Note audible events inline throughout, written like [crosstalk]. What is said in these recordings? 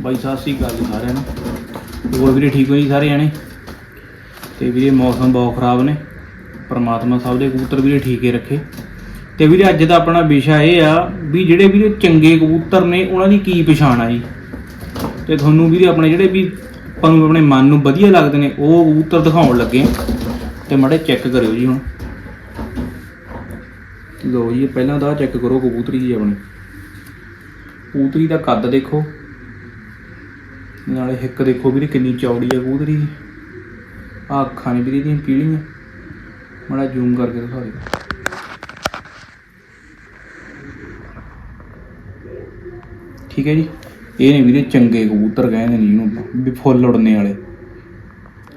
ਬਾਈ ਸਤਿ ਸ੍ਰੀ ਅਕਾਲ ਜੀ ਸਾਰਿਆਂ ਨੂੰ। ਹੋਰ ਵੀਰੇ ਠੀਕ ਹੋ ਜੀ ਸਾਰੇ ਜਾਣੇ? ਤੇ ਵੀਰੇ ਮੌਸਮ ਬਹੁਤ ਖਰਾਬ ਨੇ। ਪਰਮਾਤਮਾ ਸਭ ਦੇ ਕਬੂਤਰ ਵੀਰੇ ਠੀਕ ਰੱਖੇ। ਤੇ ਵੀਰੇ ਅੱਜ ਦਾ ਆਪਣਾ ਵਿਸ਼ਾ ਇਹ ਆ ਵੀ ਜਿਹੜੇ ਵੀਰੇ ਚੰਗੇ ਕਬੂਤਰ ਨੇ, ਉਹਨਾਂ ਦੀ ਕੀ ਪਛਾਣ ਆ ਜੀ। ਤੇ ਤੁਹਾਨੂੰ ਵੀਰੇ ਆਪਣੇ ਜਿਹੜੇ ਵੀ ਆਪਾਂ ਨੂੰ ਆਪਣੇ ਮਨ ਨੂੰ ਵਧੀਆ ਲੱਗਦੇ ਨੇ, ਉਹ ਕਬੂਤਰ ਦਿਖਾਉਣ ਲੱਗੇ ਆ ਤੇ ਮਾੜੇ ਚੈੱਕ ਕਰਿਓ ਜੀ ਹੁਣ। ਲੋ ਜੀ, ਪਹਿਲਾਂ ਤਾਂ ਚੈੱਕ ਕਰੋ ਕਬੂਤਰੀ ਜੀ ਆਪਣੀ। ਕਬੂਤਰੀ ਦਾ ਕੱਦ ਦੇਖੋ। ਨਾਲੇ ਹਿੱਕ ਦੇਖੋ ਵੀਰੇ ਕਿੰਨੀ ਚੌੜੀ ਆ ਕਬੂਤਰੀ ਦੀ ਆਹ ਅੱਖਾਂ ਨੇ ਵੀਰੇ ਦੀਆਂ ਪੀਲੀਆਂ। ਮਾੜਾ ਜ਼ੂਮ ਕਰਕੇ ਦਿਖਾ ਦਿਓ। ਠੀਕ ਹੈ ਜੀ। ਇਹ ਨੇ ਵੀਰੇ ਚੰਗੇ ਕਬੂਤਰ ਕਹਿੰਦੇ ਨੇ ਜਿਹਨੂੰ ਆਪਾਂ, ਵੀ ਫੁੱਲ ਉੜਨੇ ਵਾਲੇ।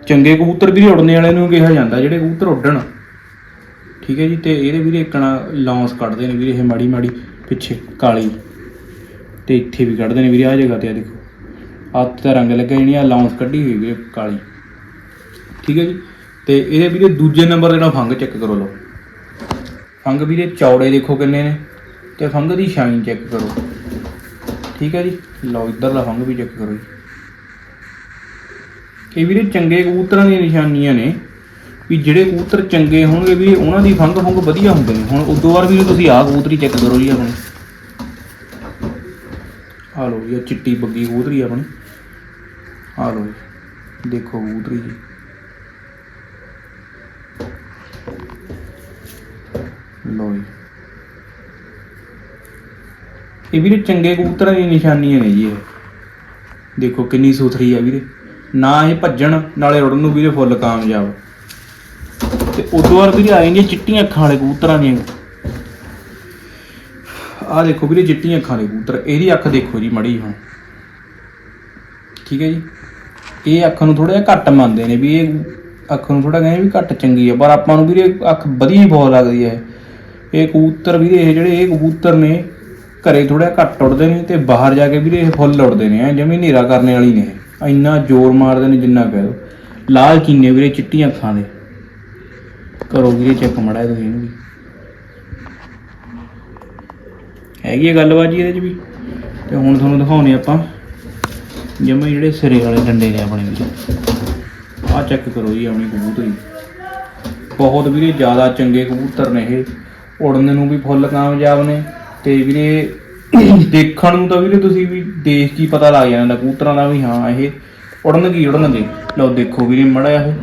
ਚੰਗੇ ਕਬੂਤਰ ਵੀਰੇ ਉੜਨੇ ਵਾਲੇ ਨੂੰ ਕਿਹਾ ਜਾਂਦਾ ਜਿਹੜੇ ਕਬੂਤਰ ਉੱਡਣ। ਠੀਕ ਹੈ ਜੀ ਤੇ ਇਹਦੇ ਵੀਰੇ ਇੱਕਣਾ ਲੌਂਸ ਕੱਢਦੇ ਨੇ ਵੀਰੇ ਇਹ ਮਾੜੀ ਮਾੜੀ ਪਿੱਛੇ ਕਾਲੀ। ਤੇ ਇੱਥੇ ਵੀ ਕੱਢਦੇ ਨੇ ਵੀਰੇ ਆ ਜਗ੍ਹਾ ਤੇ ਆ ਦੇਖੋ। ਹੱਥ ਦਾ ਰੰਗ ਲੱਗਾ ਜਿਹੜੀ ਆ ਲੌਂਸ ਕੱਢੀ ਹੋਈ ਵੀਰੇ ਕਾਲੀ। ਠੀਕ ਹੈ ਜੀ? ਤੇ ਇਹਦੇ ਵੀਰੇ ਦੂਜੇ ਨੰਬਰ ਜਿਹੜਾ ਨਾਲ ਫੰਗ ਚੈੱਕ ਕਰੋ ਲਓ। ਫੰਗ ਵੀਰੇ ਚੌੜੇ ਦੇਖੋ ਕਿੰਨੇ ਨੇ, ਤੇ ਫੰਗ ਦੀ ਸ਼ਾਈਨ ਚੈੱਕ ਕਰੋ। ਠੀਕ ਹੈ ਜੀ? ਲਓ ਇੱਧਰ ਦਾ ਫੰਗ ਵੀ ਚੈੱਕ ਕਰੋ ਜੀ। ਇਹ ਵੀਰੇ ਚੰਗੇ ਕਬੂਤਰਾਂ ਦੀਆਂ ਨਿਸ਼ਾਨੀਆਂ ਨੇ, ਵੀ ਜਿਹੜੇ ਕਬੂਤਰ ਚੰਗੇ ਹੋਣਗੇ ਵੀ ਉਹਨਾਂ ਦੀ ਫੰਗ ਫੰਗ ਵਧੀਆ ਹੁੰਦੇ ਨੇ। ਹੁਣ ਉਦੋਂ ਵਾਰ ਵੀ ਤੁਸੀਂ ਆਹ ਕਬੂਤਰੀ ਚੈੱਕ ਕਰੋ ਜੀ ਆਪਣੀ। ਆ ਲਓ ਜੀ, ਆਹ ਚਿੱਟੀ ਬੱਗੀ ਕਬੂਤਰੀ ਆਪਣੀ। ਆ ਲਓ ਜੀ, ਦੇਖੋ ਕਬੂਤਰੀ ਜੀ। ਲਓ ਜੀ। ਇਹ ਵੀਰੇ ਚੰਗੇ ਕਬੂਤਰਾਂ ਦੀਆਂ ਨਿਸ਼ਾਨੀਆਂ ਨੇ ਜੀ ਇਹ। ਦੇਖੋ ਕਿੰਨੀ ਸੁਥਰੀ ਆ ਵੀਰੇ। ਨਾ ਇਹ ਭੱਜਣ, ਨਾਲੇ ਰੁੜਨ ਨੂੰ ਵੀਰੇ ਫੁੱਲ ਕਾਮਯਾਬ। ਤੇ ਉਦੋਂ ਬਾਅਦ ਵੀਰੇ ਆ ਜਾਂਦੀਆਂ ਚਿੱਟੀਆਂ ਅੱਖਾਂ ਵਾਲੇ ਕਬੂਤਰਾਂ ਦੀਆਂ। ਆਹ ਦੇਖੋ ਵੀਰੇ ਚਿੱਟੀਆਂ ਅੱਖਾਂ ਦੇ ਕਬੂਤਰ, ਇਹਦੀ ਅੱਖ ਦੇਖੋ ਜੀ ਮੜੀ ਹੁਣ। ਠੀਕ ਹੈ ਜੀ? ਇਹ ਅੱਖ ਨੂੰ ਥੋੜਾ ਜਿਹਾ ਘੱਟ ਮੰਨਦੇ ਨੇ ਵੀ ਇਹ ਅੱਖ ਨੂੰ ਥੋੜਾ ਕਹਿੰਦੇ ਵੀ ਘੱਟ ਚੰਗੀ ਹੈ ਪਰ ਆਪਾਂ ਨੂੰ ਵੀਰੇ ਅੱਖ ਵਧੀਆ ਹੀ ਬਹੁਤ ਲੱਗਦੀ ਹੈ। ਇਹ ਕਬੂਤਰ ਵੀਰੇ, ਇਹ ਜਿਹੜੇ ਇਹ ਕਬੂਤਰ ਨੇ, ਘਰੇ ਥੋੜਾ ਘੱਟ ਉੱਡਦੇ ਨੇ ਤੇ ਬਾਹਰ ਜਾ ਕੇ ਵੀਰੇ ਇਹ ਫੁੱਲ ਉੱਡਦੇ ਨੇ, ਐ ਜਮੀ ਹਨੇਰਾ ਕਰਨੇ ਵਾਲੀ ਨੇ ਇਹ। ਇੰਨਾ ਜ਼ੋਰ ਮਾਰਦੇ ਨੇ ਜਿੰਨਾ ਕਹਿ ਦੋ ਲਾਲ ਚੀਨੇ ਵੀਰੇ ਚਿੱਟੀਆਂ ਅੱਖਾਂ ਦੇ। ਕਰੋ ਵੀਰੇ ਚੈੱਕ ਮੜਾ ਤੁਸੀਂ ਇਹਨੂੰ ਵੀ। ਹੈਗੀ ਹੈ ਗੱਲਬਾਤ ਜੀ ਇਹਦੇ ਚ ਵੀ। ਤੇ ਹੁਣ ਤੁਹਾਨੂੰ ਦਿਖਾਉਣੇ ਆਪਾਂ। ਜਮੇ ਜਿਹੜੇ ਸਿਰੇ ਵਾਲੇ ਡੰਡੇ ਨੇ ਆਪਣੇ ਵੀਰੇ ਆਹ ਚੈੱਕ ਕਰੋ ਜੀ ਆਪਣੀ ਕਬੂਤਰੀ। ਬਹੁਤ ਵੀਰੇ, ਜ਼ਿਆਦਾ ਚੰਗੇ ਕਬੂਤਰ ਨੇ ਇਹ। ਉੜਨ ਨੂੰ ਵੀ ਫੁੱਲ ਕਾਮਯਾਬ ਨੇ। ਤੇ ਵੀਰੇ, ਦੇਖਣ ਨੂੰ ਤਾਂ ਵੀਰੇ ਤੁਸੀਂ ਵੀ ਦੇਖ ਕੇ ਹੀ ਪਤਾ ਲੱਗ ਜਾਂਦਾ, ਕਬੂਤਰਾਂ ਦਾ ਵੀ ਹਾਂ, ਇਹ ਉੜਨ ਕੀ ਉੜਨਗੇ। ਲਓ ਦੇਖੋ ਵੀਰੇ ਮੜਾ ਇਹ।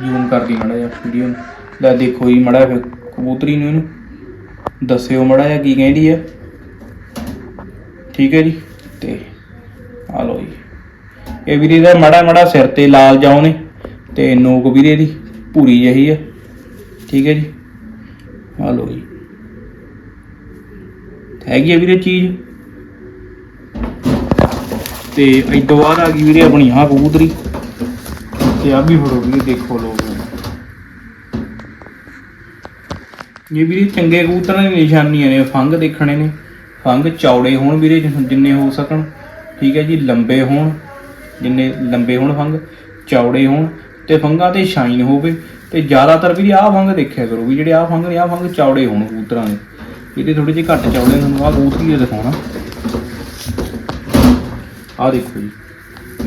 ਜ਼ੂਮ ਕਰਦੀ ਮੜਾ ਜਿਹਾ ਵੀਡੀਓ ਨੂੰ। ਲੈ ਦੇਖੋ ਜੀ ਮੜਾ ਫਿਰ। ਕਬੂਤਰੀ ਨੂੰ ਇਹਨੂੰ ਦੱਸਿਓ ਮੜਾ ਜਿਹਾ ਕੀ ਕਹਿੰਦੀ ਆ। ਠੀਕ ਹੈ ਜੀ, ਤੇ ਆ ਲਓ ਜੀ। ਇਹ ਵੀਰੇ ਦਾ ਮੜਾ ਮੜਾ ਸਿਰ ਤੇ ਲਾਲ ਜਾਉ ਨੇ, ਤੇ ਨੋਕ ਵੀਰੇ ਦੀ ਭੂਰੀ ਜਹੀ ਆ। ਠੀਕ ਹੈ ਜੀ, ਆ ਲਓ ਜੀ। ਹੈਗੀ ਆ ਵੀਰੇ ਚੀਜ਼। ਤੇ ਇਸ ਤੋਂ ਬਾਅਦ ਆ ਗਈ ਵੀਰੇ ਆਪਣੀ ਆਹ ਕਬੂਤਰੀ। ਤੇ ਆ ਵੀ ਫੜੋ ਵੀਰੇ, ਦੇਖੋ ਲੋਕ ਇਹ ਵੀਰੇ ਚੰਗੇ ਕਬੂਤਰਾਂ ਦੀ ਨਿਸ਼ਾਨੀਆਂ ਨੇ, ਫੰਗ ਦੇਖਣੇ ਨੇ। ਫੰਗ ਚੌੜੇ ਹੋਣ ਵੀਰੇ ਜਿੰਨੇ ਹੋ ਸਕਣ। ਠੀਕ ਹੈ ਜੀ, ਲੰਬੇ ਹੋਣ, ਜਿੰਨੇ ਲੰਬੇ ਹੋਣ ਫੰਗ, ਚੌੜੇ ਹੋਣ। ਤੇ ਫੰਗਾਂ ਤੇ ਸ਼ਾਈਨ ਹੋਵੇ। ਤੇ ਜ਼ਿਆਦਾਤਰ ਵੀਰੇ ਆਹ ਫੰਗ ਦੇਖਿਆ ਕਰੋ ਵੀ ਜਿਹੜੇ ਆਹ ਫੰਗ ਨੇ, ਆਹ ਫੰਗ ਚੌੜੇ ਹੋਣ ਕਬੂਤਰਾਂ ਦੇ। ਇਹਦੇ ਥੋੜੇ ਜਿਹੇ ਘੱਟ ਚੌੜੇ ਤੁਹਾਨੂੰ ਆਹ ਕਬੂਤਰੀ ਦਿਖਾਉਣਾ। ਆਹ ਦੇਖੋ ਜੀ।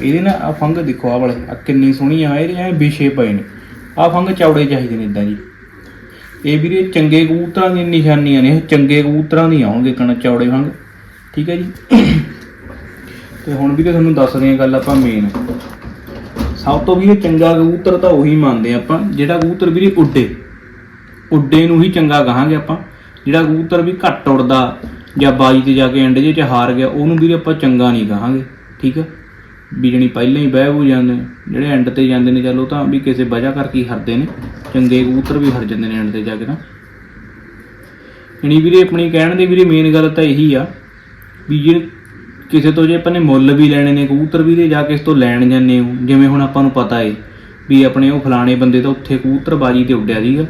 ਇਹਦੇ ਨਾ ਆਹ ਫੰਗ ਦੇਖੋ, ਆਹ ਵਾਲੇ। ਆ ਕਿੰਨੀ ਸੋਹਣੀ ਆ, ਇਹਦੇ ਐ ਵਿਸ਼ੇ ਪਏ ਨੇ। ਆਹ ਫੰਗ ਚੌੜੇ ਚਾਹੀਦੇ ਨੇ ਇਦਾਂ ਜੀ। ਇਹ ਵੀਰੇ ਚੰਗੇ ਕਬੂਤਰਾਂ ਦੀਆਂ ਨਿਸ਼ਾਨੀਆਂ ਨੇ, ਇਹ ਚੰਗੇ ਕਬੂਤਰਾਂ ਦੀ ਆਉਣਗੇ ਕਣ ਚੌੜੇ ਫੰਗ ਠੀਕ ਹੈ ਜੀ? ਤੇ ਹੁਣ ਵੀਰੇ ਤੁਹਾਨੂੰ ਦੱਸਦੇ ਆ ਗੱਲ ਆਪਾਂ ਮੇਨ ਸਭ ਤੋਂ ਵੀਰੇ ਚੰਗਾ ਕਬੂਤਰ ਤਾਂ ਉਹੀ ਮੰਨਦੇ ਆ ਆਪਾਂ, ਜਿਹੜਾ ਕਬੂਤਰ ਵੀਰੇ ਉੱਡੇ। ਉੱਡੇ ਨੂੰ ਹੀ ਚੰਗਾ ਕਹਾਂਗੇ ਆਪਾਂ। ਜਿਹੜਾ ਕਬੂਤਰ ਵੀ ਘੱਟ ਉੱਡਦਾ ਜਾਂ ਬਾਜੀ ਤੇ ਜਾ ਕੇ ਐਂਡ ਜੇ ਚ ਹਾਰ ਗਿਆ, ਉਹਨੂੰ ਵੀਰੇ ਆਪਾਂ ਚੰਗਾ ਨਹੀਂ ਕਹਾਂਗੇ। ਠੀਕ ਹੈ? ਵੀ ਜਣੀ ਪਹਿਲਾਂ ਹੀ ਬਹਿ ਹੋ ਜਾਂਦੇ ਨੇ, ਜਿਹੜੇ ਐਂਡ ਤੇ ਜਾਂਦੇ ਨੇ ਚਲੋ ਤਾਂ ਵੀ ਕਿਸੇ ਵਜ੍ਹਾ ਕਰਕੇ ਹੀ ਹਰਦੇ ਨੇ, ਚੰਗੇ ਕਬੂਤਰ ਵੀ ਹਰ ਜਾਂਦੇ ਨੇ ਐਂਡ ਤੇ ਜਾ ਕੇ ਨਾ ਜਣੀ ਵੀਰੇ ਆਪਣੀ ਕਹਿਣ ਦੇ ਵੀਰੇ ਮੇਨ ਗੱਲ ਤਾਂ ਇਹੀ ਆ ਵੀ ਜੇ ਕਿਸੇ ਤੋਂ ਜੇ ਆਪਾਂ ਨੇ ਮੁੱਲ ਵੀ ਲੈਣੇ ਨੇ, ਕਬੂਤਰ ਵੀ ਦੇ ਜਾ ਕੇ ਇਸ ਤੋਂ ਲੈਣ ਜਾਂਦੇ ਹੋ, ਜਿਵੇਂ ਹੁਣ ਆਪਾਂ ਨੂੰ ਪਤਾ ਏ ਵੀ ਆਪਣੇ ਉਹ ਫਲਾਣੇ ਬੰਦੇ ਤਾਂ ਉੱਥੇ ਕਬੂਤਰ ਬਾਜੀ ਤੇ ਉੱਡਿਆ ਸੀਗਾ,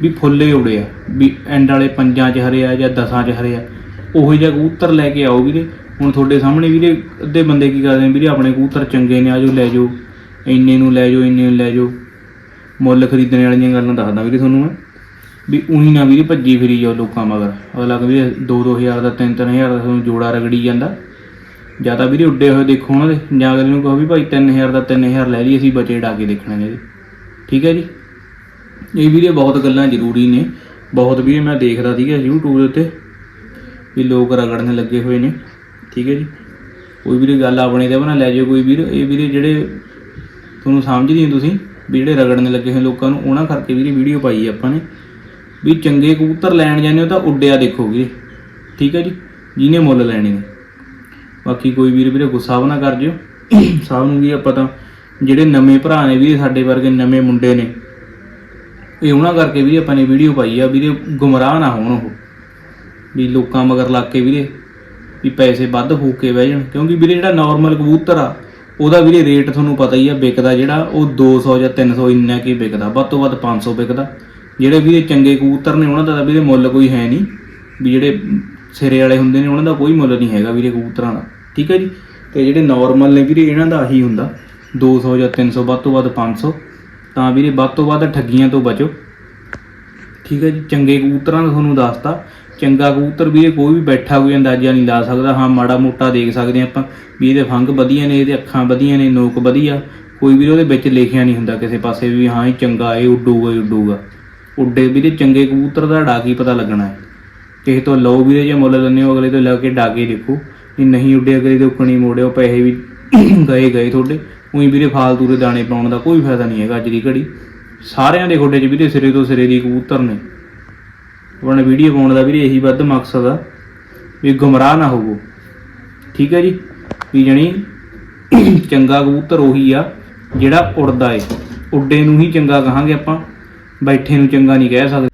ਵੀ ਫੁੱਲੇ ਉੜਿਆ ਵੀ ਐਂਡ ਵਾਲੇ ਪੰਜਾਂ 'ਚ ਹਰੇ ਆ ਜਾਂ ਦਸਾਂ 'ਚ ਹਰੇ ਆ, ਉਹੋ ਜਿਹਾ ਕਬੂਤਰ ਲੈ ਕੇ ਆਓ ਵੀਰੇ ਹੁਣ ਤੁਹਾਡੇ ਸਾਹਮਣੇ ਵੀਰੇ ਅੱਧੇ ਬੰਦੇ ਕੀ ਕਰਦੇ ਨੇ ਵੀਰੇ, ਆਪਣੇ ਕਬੂਤਰ ਚੰਗੇ ਨੇ ਆਜੋ ਲੈ ਜਾਓ, ਇੰਨੇ ਨੂੰ ਲੈ ਜਾਓ, ਇੰਨੇ ਨੂੰ ਲੈ ਜਾਓ। ਮੁੱਲ ਖਰੀਦਣ ਵਾਲੀਆਂ ਗੱਲਾਂ ਦੱਸਦਾ ਵੀਰੇ ਤੁਹਾਨੂੰ ਮੈਂ। ਵੀ ਉਹੀ ਨਾ ਵੀਰੇ ਭੱਜੀ ਫਿਰੀ ਜਾਓ ਲੋਕਾਂ ਮਗਰ। ਅਗਲਾ ਵੀ 2-2000 ਦਾ 3-3000 ਦਾ ਤੁਹਾਨੂੰ ਜੋੜਾ ਰਗੜੀ ਜਾਂਦਾ। ਜਾਂ ਤਾਂ ਵੀਰੇ ਉੱਡੇ ਹੋਏ ਦੇਖੋ ਉਹਨਾਂ ਦੇ, ਜਾਂ ਅਗਲੇ ਨੂੰ ਕਹੋ ਵੀ ਭਾਈ 3000 ਦਾ 3000 ਲੈ ਲਈ ਅਸੀਂ ਬਚੇ ਡਾ ਕੇ ਦੇਖਣੇ ਨੇ ਜੀ। ਠੀਕ ਹੈ ਜੀ? ਇਹ ਵੀਰੇ ਬਹੁਤ ਗੱਲਾਂ ਜ਼ਰੂਰੀ ਨੇ। ਬਹੁਤ ਵੀਰੇ ਮੈਂ ਦੇਖਦਾ ਸੀਗਾ YouTube ਦੇ ਉੱਤੇ ਵੀ ਲੋਕ ਰਗੜਨ ਲੱਗੇ ਹੋਏ ਨੇ। ਠੀਕ ਹੈ ਜੀ। ਕੋਈ ਵੀਰੇ ਗੱਲ ਆਪਣੇ ਤੇ ਬਣਾ ਲੈ ਜਾਓ ਕੋਈ ਵੀਰ। ਇਹ ਵੀਰੇ ਜਿਹੜੇ ਤੁਹਾਨੂੰ ਸਮਝਦੀ ਹੋ ਤੁਸੀਂ, ਵੀ ਜਿਹੜੇ ਰਗੜਨ ਲੱਗੇ ਹੋਏ ਲੋਕਾਂ ਨੂੰ, ਉਹਨਾਂ ਕਰਕੇ ਵੀਰੇ ਵੀਡੀਓ ਪਾਈ ਆਪਾਂ ਨੇ। ਵੀ ਚੰਗੇ ਕਬੂਤਰ ਲੈਣ ਜਾਂਦੇ ਹੋ ਤਾਂ ਉੱਡਿਆ ਦੇਖੋ ਵੀਰੇ। ਠੀਕ ਹੈ ਜੀ, ਜਿਹਨੇ ਮੁੱਲ ਲੈਣੇ ਨੇ। ਬਾਕੀ ਕੋਈ ਵੀਰ, ਵੀਰੇ ਗੁੱਸਾ ਵੀ ਨਾ ਕਰ ਜਿਓ। ਸਭ ਨੂੰ ਵੀ ਆਪਾਂ ਤਾਂ ਜਿਹੜੇ ਨਵੇਂ ਭਰਾ ਨੇ ਵੀਰੇ ਸਾਡੇ ਵਰਗੇ ਨਵੇਂ ਮੁੰਡੇ ਨੇ, ਇਹ ਉਹਨਾਂ ਕਰਕੇ ਵੀਰੇ ਆਪਾਂ ਨੇ ਵੀਡੀਓ ਪਾਈ ਆ। ਵੀਰੇ ਗੁੰਮਰਾਹ ਨਾ ਹੋਣ ਉਹ। ਵੀ ਲੋਕਾਂ ਮਗਰ ਲੱਗ ਕੇ ਵੀਰੇ ਵੀ ਪੈਸੇ ਵੱਧ ਫੂਕ ਕੇ ਬਹਿ ਜਾਣ। ਕਿਉਂਕਿ ਵੀਰੇ ਜਿਹੜਾ ਨਾਰਮਲ ਕਬੂਤਰ ਆ, ਉਹਦਾ ਵੀਰੇ ਰੇਟ ਤੁਹਾਨੂੰ ਪਤਾ ਹੀ ਆ, ਵਿਕਦਾ ਜਿਹੜਾ, ਉਹ 200 ਜਾਂ 300 ਇੰਨਾ ਕੀ ਵਿਕਦਾ, ਵੱਧ ਤੋਂ ਵੱਧ 500 ਵਿਕਦਾ। ਜਿਹੜੇ ਵੀਰੇ ਚੰਗੇ ਕਬੂਤਰ ਨੇ, ਉਹਨਾਂ ਦਾ ਤਾਂ ਵੀਰੇ ਮੁੱਲ ਕੋਈ ਹੈ ਨਹੀਂ। ਵੀ ਜਿਹੜੇ ਸਿਰੇ ਵਾਲੇ ਹੁੰਦੇ ਨੇ, ਉਹਨਾਂ ਦਾ ਕੋਈ ਮੁੱਲ ਨਹੀਂ ਹੈਗਾ ਵੀਰੇ ਕਬੂਤਰਾਂ ਦਾ। ਠੀਕ ਹੈ ਜੀ? ਤੇ ਜਿਹੜੇ ਨਾਰਮਲ ਨੇ ਵੀਰੇ, ਇਹਨਾਂ ਦਾ ਆਹੀ ਹੁੰਦਾ। 200 ਜਾਂ 300 ਵੱਧ ਤੋਂ ਵੱਧ 500 ਤਾਂ ਵੀਰੇ ਵੱਧ ਤੋਂ ਵੱਧ ਠੱਗੀਆਂ ਤੋਂ ਬਚੋ। ਠੀਕ ਹੈ ਜੀ? ਚੰਗੇ ਕਬੂਤਰਾਂ ਦਾ ਤੁਹਾਨੂੰ ਦੱਸਤਾ। ਚੰਗਾ ਕਬੂਤਰ ਵੀ ਇਹ ਕੋਈ ਵੀ ਬੈਠਾ ਕੋਈ ਅੰਦਾਜ਼ਾ ਨਹੀਂ ਲਾ ਸਕਦਾ। ਹਾਂ, ਮਾੜਾ ਮੋਟਾ ਦੇਖ ਸਕਦੇ ਹਾਂ ਆਪਾਂ ਵੀ ਇਹਦੇ ਫੰਗ ਵਧੀਆ ਨੇ, ਇਹਦੇ ਅੱਖਾਂ ਵਧੀਆ ਨੇ, ਨੋਕ ਵਧੀਆ। ਕੋਈ ਵੀ ਉਹਦੇ ਵਿੱਚ ਲਿਖਿਆ ਨਹੀਂ ਹੁੰਦਾ ਕਿਸੇ ਪਾਸੇ ਵੀ, ਹਾਂ, ਇਹ ਚੰਗਾ, ਇਹ ਉੱਡੂਗਾ ਇਹ ਉੱਡੂਗਾ। ਉੱਡੇ ਵੀਰੇ, ਚੰਗੇ ਕਬੂਤਰ ਦਾ ਡਾ ਕੀ ਪਤਾ ਲੱਗਣਾ ਹੈ। ਕਿਸੇ ਤੋਂ ਲਓ ਵੀਰੇ, ਜੇ ਮੁੱਲ ਲੈਂਦੇ ਹੋ, ਅਗਲੇ ਤੋਂ ਲੈ ਕੇ ਡਾਕੇ ਦੇਖੋ। ਇਹ ਨਹੀਂ ਉੱਡੇ, ਅਗਲੇ ਦੇ ਉੱਕਣੀ ਮੋੜਿਓ ਪੈਸੇ ਵੀ [coughs] ਗਏ ਗਏ ਤੁਹਾਡੇ। ਉਹੀ ਵੀਰੇ, ਫਾਲਤੂ ਦੇ ਦਾਣੇ ਪਾਉਣ ਦਾ ਕੋਈ ਫਾਇਦਾ ਨਹੀਂ ਹੈਗਾ ਅੱਜ ਦੀ ਘੜੀ। ਸਾਰਿਆਂ ਦੇ ਖੋਡੇ 'ਚ ਵੀਰੇ, ਸਿਰੇ ਤੋਂ ਸਿਰੇ ਦੀ ਕਬੂਤਰ ਨੇ। ਆਪਣਾ ਵੀਡੀਓ ਪਾਉਣ ਦਾ ਵੀਰੇ ਇਹੀ ਵੱਧ ਮਕਸਦ ਆ ਵੀ ਗੁੰਮਰਾਹ ਨਾ ਹੋਵੋ। ਠੀਕ ਹੈ ਜੀ? ਵੀ ਜਣੀ ਚੰਗਾ ਕਬੂਤਰ ਉਹੀ ਆ ਜਿਹੜਾ ਉੜਦਾ ਏ। ਉੱਡੇ ਨੂੰ ਹੀ ਚੰਗਾ ਕਹਾਂਗੇ ਆਪਾਂ, ਬੈਠੇ ਨੂੰ ਚੰਗਾ ਨਹੀਂ ਕਹਿ ਸਕਦੇ।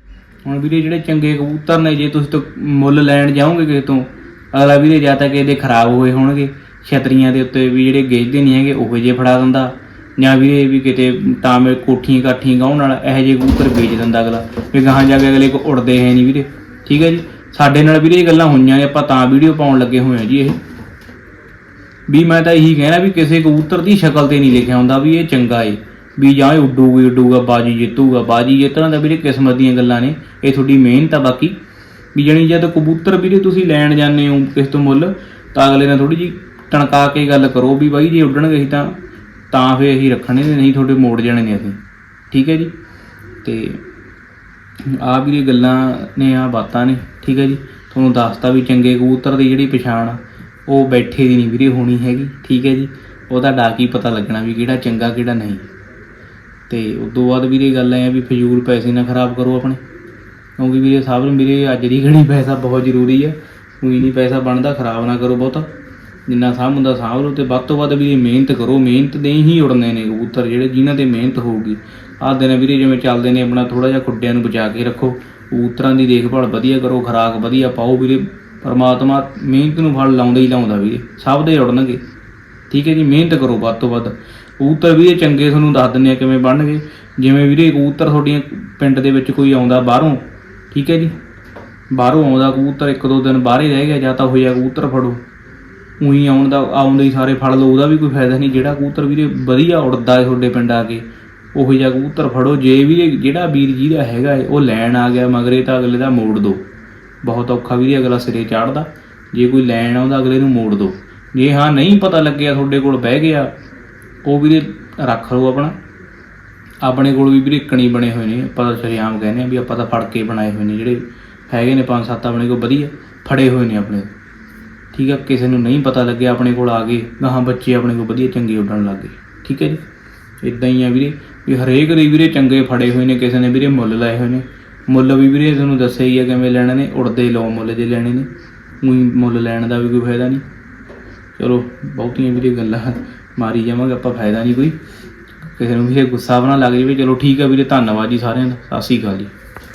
ਹੁਣ ਵੀਰੇ ਜਿਹੜੇ ਚੰਗੇ ਕਬੂਤਰ ਨੇ, ਜੇ ਤੁਸੀਂ ਤਾਂ ਮੁੱਲ ਲੈਣ ਜਾਓਗੇ ਕਿਸੇ ਤੋਂ, ਅਗਲਾ ਵੀਰੇ ਜਾਂ ਤਾਂ ਕਿਸੇ ਦੇ ਖਰਾਬ ਹੋਏ ਹੋਣਗੇ, ਛਤਰੀਆਂ ਦੇ ਉੱਤੇ ਵੀ ਜਿਹੜੇ ਗੇਜਦੇ ਨਹੀਂ ਹੈਗੇ, ਉਹੋ ਜੇ ਫੜਾ ਦਿੰਦਾ। ਜਾਂ ਵੀਰੇ ਵੀ ਕਿਤੇ ਤਾਂ ਟਾਵੇਂ ਕੋਠੀਆਂ ਕਾਠੀਆਂ ਗਾਉਣ ਨਾਲ ਇਹੋ ਜਿਹੇ ਕਬੂਤਰ ਵੇਚ ਦਿੰਦਾ ਅਗਲਾ। ਵੀ ਗਾਹਾਂ ਜਾ ਕੇ ਅਗਲੇ ਕੋ ਉੜਦੇ ਹੈ ਨਹੀਂ ਵੀਰੇ। ਠੀਕ ਹੈ ਜੀ? ਸਾਡੇ ਨਾਲ ਵੀਰੇ ਇਹ ਗੱਲਾਂ ਹੋਈਆਂ ਨੇ, ਆਪਾਂ ਤਾਂ ਵੀਡੀਓ ਪਾਉਣ ਲੱਗੇ ਹੋਏ ਆ ਜੀ ਇਹ। ਵੀ ਮੈਂ ਤਾਂ ਇਹੀ ਕਹਿਣਾ ਵੀ ਕਿਸੇ ਕਬੂਤਰ ਦੀ ਸ਼ਕਲ ਤੇ ਨਹੀਂ ਲਿਖਿਆ ਹੁੰਦਾ ਵੀ ਇਹ ਚੰਗਾ ਏ। ਵੀ ਜਾਂ ਇਹ ਉੱਡੂਗਾ ਹੀ ਉੱਡੂਗਾ, ਬਾਜੀ ਜਿੱਤੂਗਾ। ਬਾਜੀ ਜਿੱਤਣਾ ਤਾਂ ਵੀਰੇ ਕਿਸਮਤ ਦੀਆਂ ਗੱਲਾਂ ਨੇ। ਇਹ ਤੁਹਾਡੀ ਮਿਹਨਤ ਆ ਬਾਕੀ। ਵੀ ਜਣੀ ਜਦ ਕਬੂਤਰ ਵੀਰੇ ਤੁਸੀਂ ਲੈਣ ਜਾਂਦੇ ਹੋ ਕਿਸ ਤੋਂ ਮੁੱਲ, ਤਾਂ ਅਗਲੇ ਨਾਲ ਥੋੜੀ ਜੀ ਟਣਕਾ ਕੇ ਗੱਲ ਕਰੋ ਵੀ ਬਾਈ ਜੇ ਉੱਡਣਗੇ ਅਸੀਂ ਤਾਂ ਤਾਂ ਫਿਰ ਅਸੀਂ ਰੱਖਣੇ ਨੇ, ਨਹੀਂ ਤੁਹਾਡੇ ਮੋੜ ਜਾਣੇ ਨੇ ਅਸੀਂ। ਠੀਕ ਹੈ ਜੀ? ਤੇ ਆਹ ਵੀਰੇ ਗੱਲਾਂ ਨੇ ਆ ਬਾਤਾਂ ਨੇ, ਠੀਕ ਹੈ ਜੀ? ਤੁਹਾਨੂੰ ਦੱਸਤਾ ਵੀ ਚੰਗੇ ਕਬੂਤਰ ਦੀ ਜਿਹੜੀ ਪਛਾਣ ਆ, ਉਹ ਬੈਠੇ ਦੀ ਨਹੀਂ ਵੀਰੇ, ਹੋਣੀ ਹੈਗੀ, ਠੀਕ ਹੈ ਜੀ? ਉਹਦਾ ਡਾਕ ਹੀ ਪਤਾ ਲੱਗਣਾ ਵੀ ਕਿਹੜਾ ਚੰਗਾ, ਕਿਹੜਾ ਨਹੀਂ। ਤੇ ਉਸ ਤੋਂ ਬਾਅਦ ਵੀਰੇ ਗੱਲ ਐ ਆ ਵੀ ਫਜ਼ੂਲ ਪੈਸੇ ਨਾ ਖਰਾਬ ਕਰੋ ਆਪਣੇ। ਕਿਉਂਕਿ ਵੀਰੇ ਸਭ ਨੂੰ ਵੀਰੇ ਅੱਜ ਦੀ ਘੜੀ ਪੈਸਾ ਬਹੁਤ ਜ਼ਰੂਰੀ ਆ। ਕੋਈ ਨਹੀਂ, ਪੈਸਾ ਬਣਦਾ, ਖਰਾਬ ਨਾ ਕਰੋ ਬਹੁਤਾ। ਜਿੰਨਾ ਸਾਂਭ ਹੁੰਦਾ ਸਾਂਭ ਲਓ ਤੇ ਵੱਧ ਤੋਂ ਵੱਧ ਵੀਰੇ ਮਿਹਨਤ ਕਰੋ। ਮਿਹਨਤ ਦੇ ਹੀ ਉੜਨੇ ਨੇ ਕਬੂਤਰ ਜਿਹੜੇ ਜਿਨ੍ਹਾਂ ਤੇ ਮਿਹਨਤ ਹੋਊਗੀ। ਆਹ ਦਿਨ ਵੀਰੇ ਜਿਵੇਂ ਚੱਲਦੇ ਨੇ ਆਪਣਾ ਥੋੜਾ ਜਿਹਾ ਖੁੱਡਿਆਂ ਨੂੰ ਬਚਾ ਕੇ ਰੱਖੋ। ਕਬੂਤਰਾਂ ਦੀ ਦੇਖਭਾਲ ਵਧੀਆ ਕਰੋ, ਖੁਰਾਕ ਵਧੀਆ ਪਾਓ ਵੀਰੇ। ਪਰਮਾਤਮਾ ਮਿਹਨਤ ਨੂੰ ਫਲ ਲਾਉਂਦਾ ਹੀ ਲਾਉਂਦਾ ਵੀਰੇ। ਸਭ ਦੇ ਉੜਨਗੇ। ਠੀਕ ਹੈ ਜੀ, ਮਿਹਨਤ ਕਰੋ ਵੱਧ ਤੋਂ ਵੱਧ। ਕਬੂਤਰ ਵੀਰੇ ਚੰਗੇ ਤੁਹਾਨੂੰ ਦੱਸ ਦਿੰਦੇ ਆ ਕਿਵੇਂ ਬਣਨਗੇ। ਜਿਵੇਂ ਵੀਰੇ ਕਬੂਤਰ ਤੁਹਾਡੀਆਂ ਪਿੰਡ ਦੇ ਵਿੱਚ ਕੋਈ ਆਉਂਦਾ ਬਾਹਰੋਂ, ਠੀਕ ਹੈ ਜੀ। ਬਾਹਰੋਂ ਆਉਂਦਾ ਕਬੂਤਰ, ਇੱਕ ਦੋ ਦਿਨ ਬਾਹਰ ਹੀ ਰਹਿ ਗਿਆ, ਜਾਂ ਤਾਂ ਹੋਇਆ ਕਬੂਤਰ ਫੜੋ। ਉਹੀ ਆਉਣ ਦਾ, ਆਉਂਦੇ ਹੀ ਸਾਰੇ ਫੜ ਲਓ, ਉਹਦਾ ਵੀ ਕੋਈ ਫਾਇਦਾ ਨਹੀਂ। ਜਿਹੜਾ ਕਬੂਤਰ ਵੀਰੇ ਵਧੀਆ ਉੜਦਾ ਹੈ ਤੁਹਾਡੇ ਪਿੰਡ ਆ ਕੇ, ਉਹੋ ਜਿਹਾ ਕਬੂਤਰ ਫੜੋ। ਜੇ ਵੀ ਜਿਹੜਾ ਵੀਰ ਜੀ ਦਾ ਹੈਗਾ ਏ, ਉਹ ਲੈਣ ਆ ਗਿਆ ਮਗਰੇ ਤਾਂ ਅਗਲੇ ਦਾ ਮੋੜ ਦੋ। ਬਹੁਤ ਔਖਾ ਵੀਰੇ ਅਗਲਾ ਸਿਰੇ ਚਾੜਦਾ। ਜੇ ਕੋਈ ਲੈਣ ਆਉਂਦਾ ਅਗਲੇ ਨੂੰ ਮੋੜ ਦੋ। ਜੇ ਹਾਂ ਨਹੀਂ ਪਤਾ ਲੱਗਿਆ ਤੁਹਾਡੇ ਕੋਲ ਬਹਿ ਗਿਆ, ਉਹ ਵੀਰੇ ਰੱਖ ਲਓ ਆਪਣਾ। ਆਪਣੇ ਕੋਲ ਵੀ ਵੀਰੇ ਕਣੀ ਬਣੇ ਹੋਏ ਨੇ। ਆਪਾਂ ਤਾਂ ਸ਼ਰੇਆਮ ਕਹਿੰਦੇ ਆ ਵੀ ਆਪਾਂ ਤਾਂ ਫੜ ਕੇ ਬਣਾਏ ਹੋਏ ਨੇ ਜਿਹੜੇ ਹੈਗੇ ਨੇ ਪੰਜ ਸੱਤ ਆਪਣੇ ਕੋਲ ਵਧੀਆ, ਫੜੇ ਹੋਏ ਨੇ ਆਪਣੇ। ਠੀਕ ਆ ਕਿਸੇ ਨੂੰ ਨਹੀਂ ਪਤਾ ਲੱਗਿਆ ਆਪਣੇ ਕੋਲ ਆ ਗਏ ਗਾਹਾਂ ਬੱਚੇ ਆਪਣੇ ਕੋਲ ਵਧੀਆ ਚੰਗੇ ਉੱਡਣ ਲੱਗ ਗਏ। ਠੀਕ ਹੈ ਜੀ? ਇਦਾਂ ਹੀ ਆ ਵੀਰੇ। ਵੀ ਹਰੇਕ ਦੇ ਵੀਰੇ ਚੰਗੇ ਫੜੇ ਹੋਏ ਨੇ, ਕਿਸੇ ਨੇ ਵੀਰੇ ਮੁੱਲ ਲਾਏ ਹੋਏ ਨੇ। ਮੁੱਲ ਵੀ ਵੀਰੇ ਤੁਹਾਨੂੰ ਦੱਸਿਆ ਹੀ ਆ ਕਿਵੇਂ ਲੈਣੇ ਨੇ, ਉੜਦੇ ਲਓ ਮੁੱਲ ਜੇ ਲੈਣੇ ਨੇ। ਉਹੀ ਮੁੱਲ ਲੈਣ ਦਾ ਵੀ ਕੋਈ ਫਾਇਦਾ ਨਹੀਂ। ਚਲੋ, ਬਹੁਤੀਆਂ ਵੀਰੇ ਗੱਲਾਂ ਮਾਰੀ ਜਾਵਾਂਗੇ, ਆਪਾਂ ਫਾਇਦਾ ਨਹੀਂ ਕੋਈ। ਕਿਸੇ ਨੂੰ ਵੀ ਗੁੱਸਾ ਬਣਾ ਲੱਗ ਜਾਵੇ। ਚਲੋ ਠੀਕ ਆ ਵੀਰੇ, ਧੰਨਵਾਦ ਜੀ ਸਾਰਿਆਂ ਦਾ। ਸਤਿ ਸ਼੍ਰੀ ਅਕਾਲ ਜੀ।